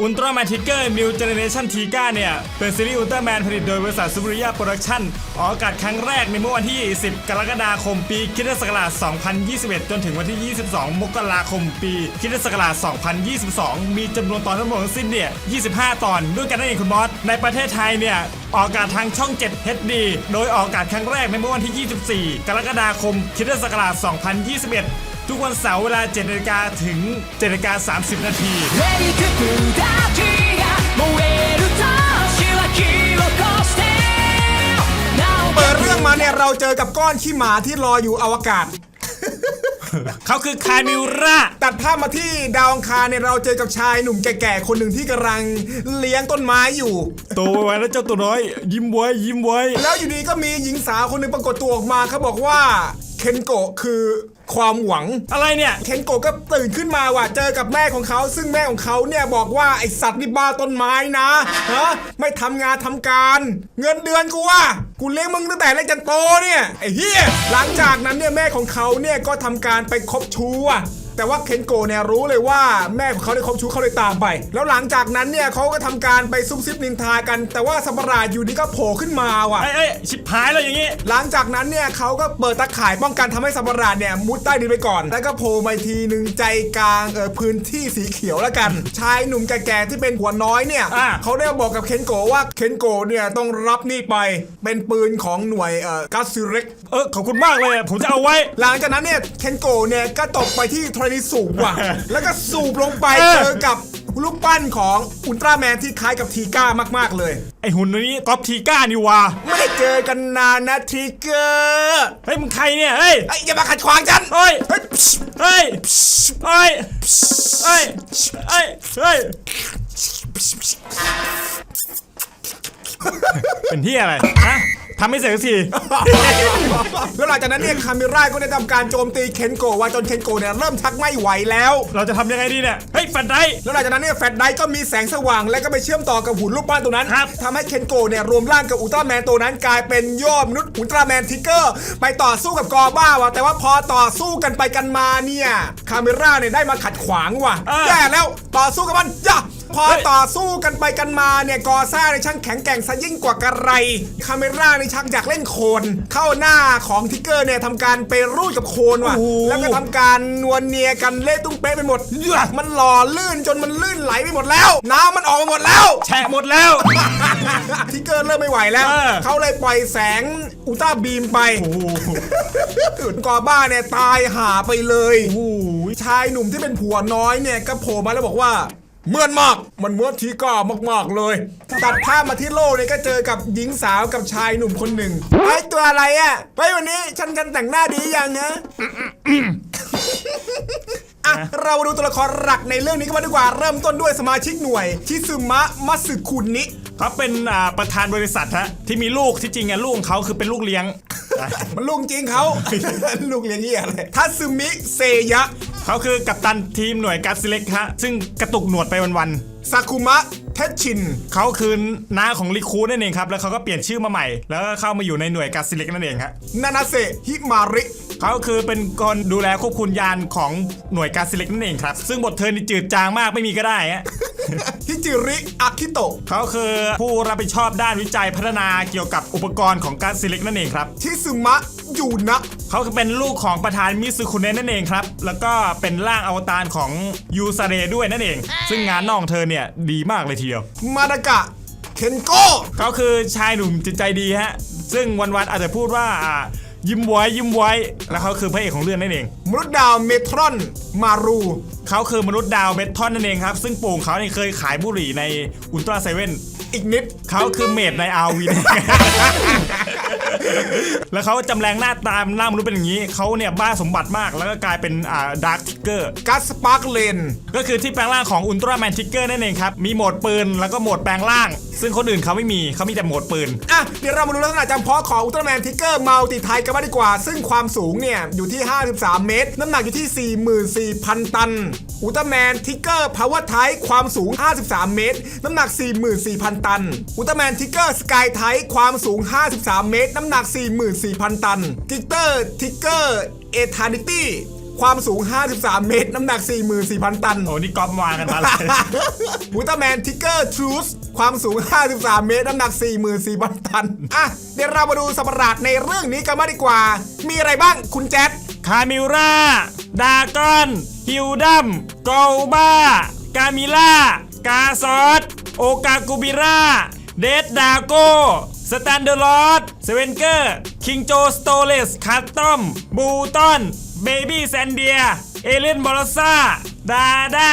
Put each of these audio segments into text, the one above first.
อุลตร้าแมนทิกเกอร์นิวเจเนเรชันทีก้าเนี่ย เป็นซีรีส์อุลตร้าแมนผลิตโดยบริษัทซูเปอร์ยาโปรดักชั่นออกอากาศครั้งแรกในเมื่อวันที่ 10 กรกฎาคมปีคริสศักราช2021 จนถึงวันที่ 22 มกราคมปีคริสศักราช2022 มีจำนวนตอนทั้งหมดทั้งสิ้นเนี่ย 25 ตอนด้วยกันนั่นเองคุณบอส ในประเทศไทยเนี่ยออกอากาศทางช่อง 7 HD โดยออกอากาศครั้งแรกในเมื่อวันที่ 24 กรกฎาคมคริสศักราช2021 ทุกวันเสาร์เวลา7นาฬิกาถึง7นาฬิกา30 นาที เปิดเรื่องมาเนี่ยเราเจอกับก้อนขี้หมาที่รออยู่อวกาศ เขาคือคามิวระตัดภาพมาที่ดาวอังคารเนี่ยเราเจอกับชายหนุ่มแก่ๆ คนหนึ่งที่กำลังเลี้ยงต้นไม้อยู่ โตไวๆแล้วเจ้าตัวน้อย ยิ้มไว้ยิ้มไว้ แล้วอยู่ดีก็มีหญิงสาวคนหนึ่งปรากฏตัวออกมาเขาบอกว่า เคนโกะคือความหวังอะไรเนี่ย เคนโกะก็ตื่นขึ้นมาว่ะเจอกับแม่ของเขา ซึ่งแม่ของเขาเนี่ยบอกว่าไอสัตว์นี่บ้าต้นไม้นะฮะไม่ทำงานทำการ เงินเดือนกูว่ากูเลี้ยงมึงตั้งแต่เล็กจนโตเนี่ยไอ้เฮียหลังจากนั้นเนี่ยแม่ของเขาเนี่ยก็ทำการไปคบชู้อะ แต่ว่าเคนโกะเนี่ยรู้เลยว่าแม่ของเขาได้คบชู้เขาเลยตามไป แล้วหลังจากนั้นเนี่ยเขาก็ทำการไปซุบซิบนินทากัน แต่ว่าสัมปราชอยู่ดีก็โผล่ขึ้นมาว่ะไอ้ไอ้ยชิบหายแล้วอย่างงี้ หลังจากนั้นเนี่ยเขาก็เปิดตะข่ายป้องกันทำให้สัมปราชเนี่ยมุดใต้ดินไปก่อน แล้วก็โผล่มาอีกทีหนึ่งใจกลางเออพื้นที่สีเขียวแล้วกัน ชายหนุ่มแก่ๆที่เป็นหัวน้อยเนี่ยอ่าเขาได้บอกกับเคนโกะว่าเคนโกะเนี่ยต้องรับนี่ไปเป็นปืนของหน่วยเอ่อกัสซิเร็กเออขอบคุณมากเลยผมจะเอาไว้ หลังจากนั้นเนี่ยเคนโกะเนี่ยก็ตกไปที่ธรณีสูบว่ะแล้วก็สูบลงไปเออเจอกับลูกปั้นของอุลตร้าแมนที่คล้ายกับทีก้ามากๆเลย ไอ้หุ่นตัวนี้ก๊อปทีก้านี่วะไม่ได้เจอกันนานนะทีเกอร์เฮ้ยมึงใครเนี่ยเฮ้ย ไอ้ยอย่ามาขัดขวางฉันเฮ้ย เฮ้ยเฮ้ย เฮ้ย เฮ้ย เฮ้ย เฮ้ย เป็นที่อะไรฮะ ทำไม่เสร็จสักที แล้วหลังจากนั้นเนี่ยคามิร่าก็ได้ทำการโจมตีเคนโกะว่าจนเคนโกะเนี่ยเริ่มชักไม่ไหวแล้ว เราจะทำยังไงดีเนี่ย เฮ้ยแฟนไดร์แล้วหลังจากนั้นเนี่ยแฟลชไดร์ก็มีแสงสว่างและก็ไปเชื่อมต่อกับหุ่นรูปปั้นตัวนั้นครับทำให้เคนโกะเนี่ยรวมร่างกับอุลตร้าแมนตัวนั้นกลายเป็นยอดมนุษย์อุลตร้าแมนทิกเกอร์ไปต่อสู้กับกอบ้าว่ะแต่ว่าพอต่อสู้กันไปกันมาเนี่ยคามิร่าเนี่ยได้มาขัดขวางว่ะเออแย่แล้วต่อสู้กับมันย่า พอเฮ้ยต่อสู้กันไปกันมาเนี่ยกอซ่าในช่างแข็งแกร่งซะยิ่งกว่ากระไรคาเมร่าในชักอยากเล่นโคลนเข้าหน้าของทิกเกอร์เนี่ยทำการไปรูดกับโคลนว่ะโอ้โหแล้วก็ทำการนวลเนียกันเละตุ้งเป๊ะไปหมดมันหล่อลื่นจนมันลื่นไหลไปหมดแล้ว น้ำมันออกมาหมดแล้ว แฉะหมดแล้ว ทิกเกอร์เริ่มไม่ไหวแล้วเออเขาเลยปล่อยแสงอุลตร้าบีมไปโอ้โหกอบ้าเนี่ยตายหาไปเลยโอ้โหชายหนุ่มที่เป็นผัวน้อยเนี่ยก็โผล่มาแล้วบอกว่า เหมือนมาก มันเหมือนทีก้ามากๆเลย ตัดภาพมาที่โลกเนี่ยก็เจอกับหญิงสาวกับชายหนุ่มคนหนึ่งไอ้ตัวอะไรอะ่ะไว้วันนี้ฉันกันแต่งหน้าดียังนะอะเรามาดูตัวละครหลักในเรื่องนี้กันมาดีกว่าเริ่มต้นด้วยสมาชิกหน่วยชิซึมะมัสึคุนิเขาเป็นอ่าประธานบริษัทฮะที่มีลูกที่จริงอะลูกของเขาคือเป็นลูกเลี้ยง มันลุงจริงเขา ลุงเลี้ยงเหี้ยอะไรทัตสึมิเซยะ เขาคือกัปตันทีมหน่วยกัสซิเล็กฮะ ซึ่งกระตุกหนวดไปวันซากุมะเทชชิน เขาคือน้าของริคูนั่นเองครับ แล้วเขาก็เปลี่ยนชื่อมาใหม่ แล้วก็เข้ามาอยู่ในหน่วยกัสซิเล็กนั่นเองฮะ นานาเซฮิมาริ เขาคือเป็นคนดูแลควบคุมยานของหน่วยกัสซิเล็กนั่นเองครับ ซึ่งบทเทิร์นนี่จืดจางมากไม่มีก็ได้ฮะ ฮิจิริอาคิโตะเขาคือผู้รับผิดชอบด้านวิจัยพัฒนาเกี่ยวกับอุปกรณ์ของกัสซิเล็กนั่นเองครับชิซึมะยูนะเขาคือเป็นลูกของประธานมิซึคุเนะนั่นเองครับ แล้วก็เป็นร่างอวตารของยูซาเรด้วยนั่นเอง ซึ่งงานนอกของเธอเนี่ยดีมากเลยทีเดียว มาดากะเคนโกเขาคือชายหนุ่มจิตใจดีฮะ ซึ่งวันๆอาจจะพูดว่าอ่า ยิ้มไว้ยิ้มไว้ แล้วเขาคือพระเอกของเรื่องนั่นเอง มนุษย์ดาวเมทรอนมารูเขาคือมนุษย์ดาวเบททอนนั่นเองครับ ซึ่งปู่ของเขาเนี่ยเคยขายบุหรี่ในอุลตร้าเซเว่นอีกนิดเขาคือเมดในอาวิน แล้วเขาจำแรงหน้าตามหน้ามนุษย์เป็นอย่างนี้ เขาเนี่ยบ้าสมบัติมาก แล้วก็กลายเป็นอ่าดาร์คทิกเกอร์ กัสสปาร์กเลน ก็คือที่แปลงร่างของอุลตร้าแมนทิกเกอร์นั่นเองครับ มีโหมดปืนแล้วก็โหมดแปลงร่าง ซึ่งคนอื่นเขาไม่มีเขามีแต่โหมดปืน อะ เดี๋ยวเรามาดูลักษณะจำเพาะของอุลตร้าแมนทิกเกอร์มัลติไทกันบ้างดีกว่า ซึ่งความสูงเนี่ย อยู่ที่ 53 เมตร น้ำหนักอยู่ที่ 44,000 ตัน อุลตร้าแมนทิกเกอร์พาวเวอร์ไทความสูง 53 เมตร น้ำหนัก 44,000 ตัน อุลตร้าแมนทิกเกอร์สกายไทความสูง 53 เมตร น้ำหนัก 44,000 ตันกิกเตอร์ทิกเกอร์เอทานิตี้ความสูง 53 เมตร น้ำหนัก 44,000 ตัน โอ้นี่ก๊อปมากันมาเลยอุลตร้าแมนทิกเกอร์ทรูสความสูง 53 เมตร น้ำหนัก 44,000 ตัน อะ เดี๋ยวเรามาดูสัตว์ประหลาดในเรื่องนี้กันมางดีกว่า มีอะไรบ้าง คุณแจ๊ดคามิราดากอน ฮิวดัมโกลบ้ากามิล่ากาซอสโอกากูบิราเดดดาโกสแตนเดอร์ลอดเซเวนเกอร์คิงโจสโตเลสคัตตอมบูตอนเบบี้แซนเดียเอเลนบอลซ่าดาดา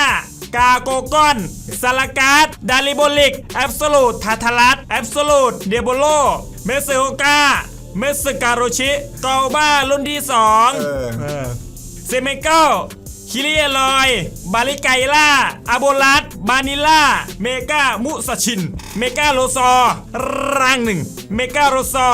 กาโกกอนสลาการ์ดดาริโบลิกแอบโซลูทาทารัสแอบโซลูทเดียโบโลเมสเซโอกาเมสการโรชิเกาบ้ารุ่นที่สองเออเซเมเกิล คิริเอลอย บาลิไกล่าอาโบลัสบานิล่า เมกามุสชิน เมกาโลซอร่างหนึ่ง เมกาโลซอ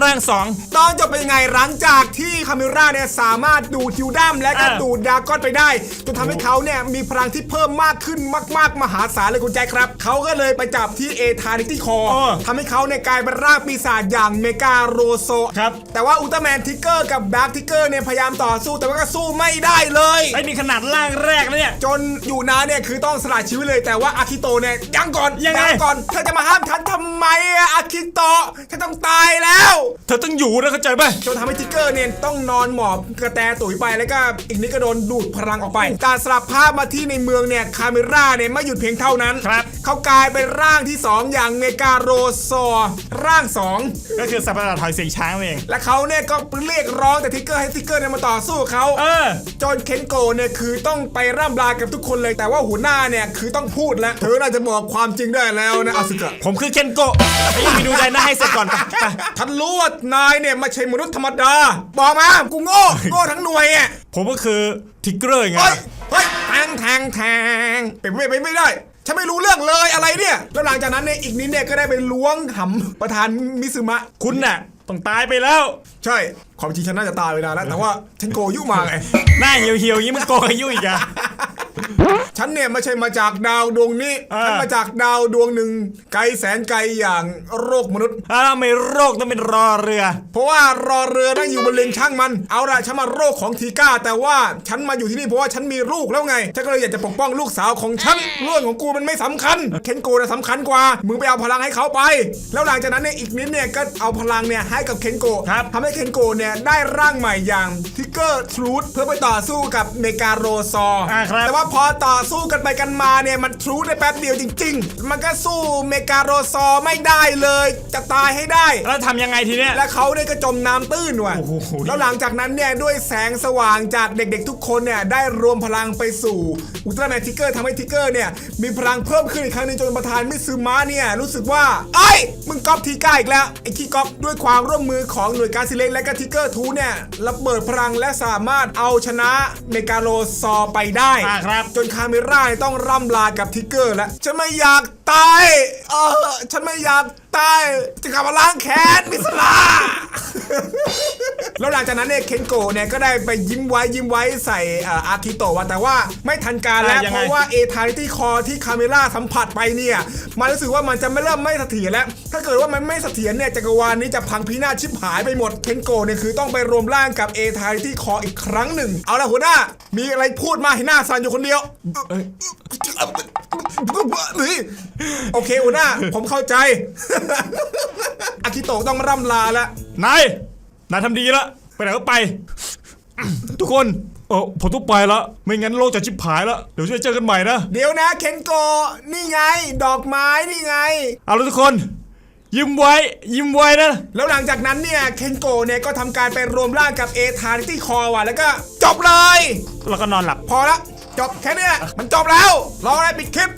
ร่างสอง ตอนจบเป็นยังไงหลังจากที่คามิร่าเนี่ยสามารถดูดฮิวดัมและก็อ่าดูดดรากอนไปได้จนทำให้เขาเนี่ยมีพลังที่เพิ่มมากขึ้นมากๆ มหาศาลเลยคุณแจ็คครับเขาก็เลยไปจับที่เอทานิตี้คออ้อทำให้เขาเนี่ยกลายเป็นร่างปีศาจอย่างเมกาโรโซครับ แต่ว่าอุลตร้าแมนทิกเกอร์กับดาร์คทิกเกอร์เนี่ยพยายามต่อสู้แต่ว่าก็สู้ไม่ได้เลย ไอ้นี่ขนาดร่างแรกแล้วเนี่ย จนอยู่นานเนี่ยคือต้องสละชีวิตเลยแต่ว่าอาคิโตะเนี่ยยังก่อนยังไง ก่อนเธอจะมาห้ามฉันทำไมอะอาคิโตะฉันต้องตายแล้ว เธอต้องอยู่นะเข้าใจไหมจนทำให้ทิกเกอร์เนี่ยต้องนอนหมอบกระแตตุ๋ยไปแล้วก็อีกนิดก็โดนดูดพลังออกไป การสลับภาพมาที่ในเมืองเนี่ยคาเมร่าเนี่ยไม่หยุดเพียงเท่านั้นครับ เขากลายเป็นร่างที่ 2 อย่างเมกาโรซอร์ร่าง 2 ก็คือสัตว์ประหลาดถอยเสียงช้างนั่นเอง และเขาเนี่ยก็เรียกร้องแต่ทิกเกอร์ให้ทิกเกอร์เนี่ยมาต่อสู้กับเขาเออจนเคนโกะเนี่ยคือต้องไปร่ำลากับทุกคนเลยแต่ว่าหัวหน้าเนี่ยคือต้องพูดแล้วเธอน่าจะบอกความจริงได้แล้วนะอาสึกะผมคือเคนโกะไอ้ยังไปดูใจหน้าให้เสร็จก่อนไปไปฉันรู้ว่านายเนี่ยไม่ใช่มนุษย์ธรรมดา บอกมา กูโง่ โง่ทั้งหน่วยอะผมก็คือทิกเกอร์ไงเฮ้ย เฮ้ยแทงแทงแทงเป็นไม่เป็นไม่ได้ ฉันไม่รู้เรื่องเลยอะไรเนี่ย แล้วหลังจากนั้นเนี่ยอีกนิดเนี่ยก็ได้ไปล้วงหำประธานมิซึมะ คุณน่ะต้องตายไปแล้ว ใช่ ความจริงฉันน่าจะตายไปนานแล้ว แต่ว่าฉันโกยุมาไง หน้าเหี่ยวๆอย่างนี้มันโกงอายุอีกอะ ฉันเนี่ยไม่ใช่มาจากดาวดวงนี้ อ่า ฉันมาจากดาวดวงหนึ่งไกลแสนไกลอย่างโรคมนุษย์แล้วทำไมโรคต้องเป็นรอเรือ เพราะว่ารอเรือนั่งอยู่บนเลนช่างมัน เอาละฉันมาโรคของทีก้า แต่ว่าฉันมาอยู่ที่นี่เพราะว่าฉันมีลูกแล้วไง ฉันก็เลยอยากจะปกป้องลูกสาวของฉัน เรื่องของกูมันไม่สำคัญ เคนโกนะสำคัญกว่า มึงไปเอาพลังให้เขาไป แล้วหลังจากนั้นเนี่ยอีกนิดเนี่ยก็เอาพลังเนี่ยให้กับเคนโกครับ ทำให้เคนโกเนี่ยได้ร่างใหม่อย่างทิกเกอร์ทรูดเพื่อไปต่อสู้กับเมกาโรซอร์อ่าครับ แต่ว่าพอต่อสู้กันไปกันมาเนี่ยมันทรูดได้แป๊บเดียวจริง ๆ มันก็สู้เมกาโรซอร์ไม่ได้เลย จะตายให้ได้ แล้วทำยังไงทีเนี้ย และเขาเนี่ยก็จมน้ำตื้นว่ะ โอ้โห แล้วหลังจากนั้นเนี่ยด้วยแสงสว่างจากเด็กๆทุกคนเนี่ยได้รวมพลังไปสู่อุลตร้าแมนทิกเกอร์ทำให้ทิกเกอร์เนี่ยมีพลังเพิ่มขึ้นอีกครั้งหนึงจนประธานมิซึมะเนี่ยรู้สึกว่าไอ้ยมึงก๊อปทีก้าอีกแล้วไอ้ขี้ก๊อปด้วยความร่วมมือของหน่วยการซิเล็กและก็ทิกเกอร์ทูเนี่ยระเบิดพลังและสามารถเอาชนะเมกาโลซอร์ไปได้ อ่าครับจนคาเมร่าต้องร่ำลากับทิกเกอร์แล้วฉันไม่อยากตายเออฉันไม่อยากตายจะกลับมาล้างแค้นมิสลาแล้วหลังจากนั้นเนี่ยเคนโกะเนี่ยก็ได้ไปยิ้มไว้ยิ้มไว้ใส่เอ่ออาคิโตะว่ะแต่ว่าไม่ทันการแล้วอะยังเพไงราะว่าเอทาริตี้คอที่คาเมล่าสัมผัสไปเนี่ยมันรู้สึกว่ามันจะไม่เริ่มไม่เสถียรแล้ว ถ้าเกิดว่ามันไม่เสถียรเนี่ยจักรวาลนี้จะพังพินาศชิบหายไปหมดเคนโกะเนี่ยคือต้องไปรวมร่างกับเอทาริตี้คออีกครั้งหนึ่ง เอาละหัวหน้า มีอะไรพูดมาให้หน้าซันอยู่คนเดียวเฮ้ยโอเคหัวหน้าผมเข้าใจอาคิโตะต้องร่ำลาแล้วนาย นายทำดีแล้วไปไหนก็ไป ทุกคน เออผมต้องไปแล้ว ไม่งั้นโลกจะชิบหายแล้ว เดี๋ยวจะเจอกันใหม่นะเดี๋ยวนะเคนโกะนี่ไง ดอกไม้นี่ไง เอาละทุกคน ยิ้มไว้ ยิ้มไว้นะ แล้วหลังจากนั้นเนี่ยเคนโกะเนี่ยก็ทำการไปรวมร่างกับเอทาริตี้คอว่ะแล้วก็จบเลย แล้วก็นอนหลับ พอละจบแค่เนี้ยมันจบแล้วรออะไรปิดคลิป